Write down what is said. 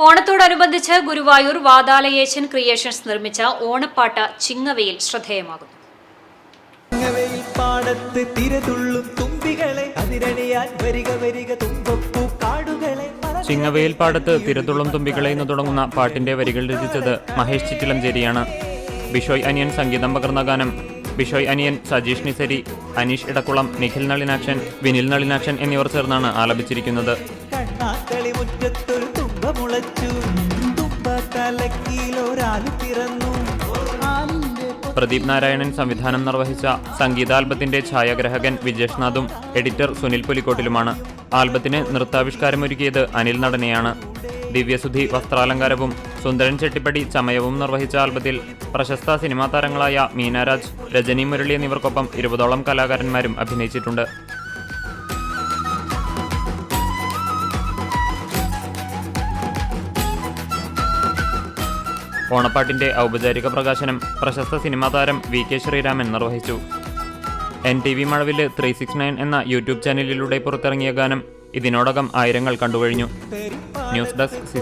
ഓണത്തോടനുബന്ധിച്ച് ഗുരുവായൂർ വാതാലയേശൻ ക്രിയേഷൻസ് നിർമ്മിച്ച ഓണപ്പാട്ട് ചിങ്ങവയിൽ ശ്രദ്ധേയമാകുന്നു. ചിങ്ങവയിൽ പാടത്ത് തിരതുള്ളും തുമ്പികളെ അതിരണിയാൻ വരിക വരിക തുമ്പപ്പൂ കാടുകളെ പറ- ചിങ്ങവയിൽ പാടത്ത് തിരത്തുള്ളം തുമ്പികളെ എന്ന് തുടങ്ങുന്ന പാട്ടിന്റെ വരികൾ രചിച്ചത് മഹേഷ് ചിറ്റിലഞ്ചേരിയാണ്. ബിഷോയ് അനിയൻ സംഗീതം പകർന്ന ഗാനം ബിഷോയ് അനിയൻ സജീഷ് നിസരി അനീഷ് ഇടക്കുളം നിഖിൽ നളിനാക്ഷൻ വിനിൽ നളിനാക്ഷൻ എന്നിവർ ചേർന്നാണ് ആലപിച്ചിരിക്കുന്നത്. കണ്ണാക്കളി മുറ്റത്തൊരു പ്രദീപ് നാരായണൻ സംവിധാനം നിർവഹിച്ച സംഗീതാൽബത്തിന്റെ ഛായാഗ്രഹകൻ വിജേഷ്നാഥും എഡിറ്റർ സുനിൽ പുലിക്കോട്ടിലുമാണ്. ആൽബത്തിന് നൃത്താവിഷ്കാരമൊരുക്കിയത് അനിൽ നടനെയാണ്. ദിവ്യസുധി വസ്ത്രാലങ്കാരവും സുന്ദരൻ ചെട്ടിപ്പടി ചമയവും നിർവഹിച്ച ആൽബത്തിൽ പ്രശസ്ത സിനിമാ താരങ്ങളായ മീനാരാജ് രജനി മുരളി എന്നിവർക്കൊപ്പം ഇരുപതോളം കലാകാരന്മാരും അഭിനയിച്ചിട്ടുണ്ട്. ഓണപ്പാട്ടിന്റെ ഔപചാരിക പ്രകാശനം പ്രശസ്ത സിനിമാ താരം വി കെ ശ്രീരാമൻ നിർവഹിച്ചു. N T V Mazhavil three six nine എന്ന യൂട്യൂബ് ചാനലിലൂടെ പുറത്തിറങ്ങിയ ഗാനം ഇതിനോടകം ആയിരങ്ങൾ കണ്ടുകഴിഞ്ഞു. News desk C